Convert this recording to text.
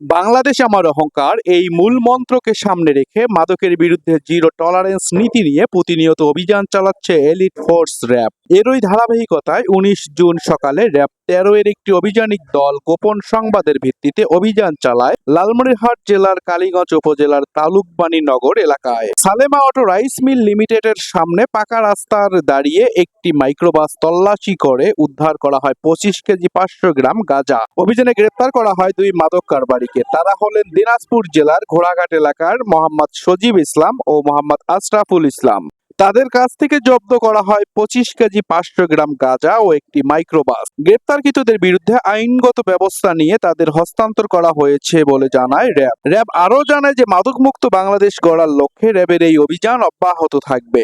বাংলাদেশ আমার অহংকার, এই মূল মন্ত্রকে সামনে রেখে মাদকের বিরুদ্ধে জিরো টলারেন্স নীতি নিয়ে প্রতিনিয়ত অভিযান চালাচ্ছে এলিট ফোর্স র্যাব এরই ধারাবাহিকতায় উনিশ জুন সকালে র্যাব তেরো এর একটি অভিযানিক দল গোপন সংবাদের ভিত্তিতে অভিযান চালায় লালমনিরহাট জেলার কালীগঞ্জ উপজেলার তালুকবাণী নগর এলাকায়। সালেমা অটো রাইস মিল লিমিটেডের সামনে পাকা রাস্তার দাঁড়িয়ে একটি মাইক্রোবাস তল্লাশি করে উদ্ধার করা হয় পঁচিশ কেজি পাঁচশো গ্রাম গাঁজা। অভিযানে গ্রেপ্তার করা হয় দুই মাদক কারবারিকে তারা হলেন দিনাজপুর জেলার ঘোড়াঘাট এলাকার মোহাম্মদ সজীব ইসলাম ও মোহাম্মদ আশরাফুল ইসলাম। তাদের কাছ থেকে জব্দ করা হয় পঁচিশ কেজি পাঁচশো গ্রাম গাঁজা ও একটি মাইক্রোবাস। গ্রেপ্তারকৃতদের বিরুদ্ধে আইনগত ব্যবস্থা নিয়ে তাদের হস্তান্তর করা হয়েছে বলে জানায় র্যাব। র্যাব আরও জানায় যে মাদকমুক্ত বাংলাদেশ গড়ার লক্ষ্যে র্যাবের এই অভিযান অব্যাহত থাকবে।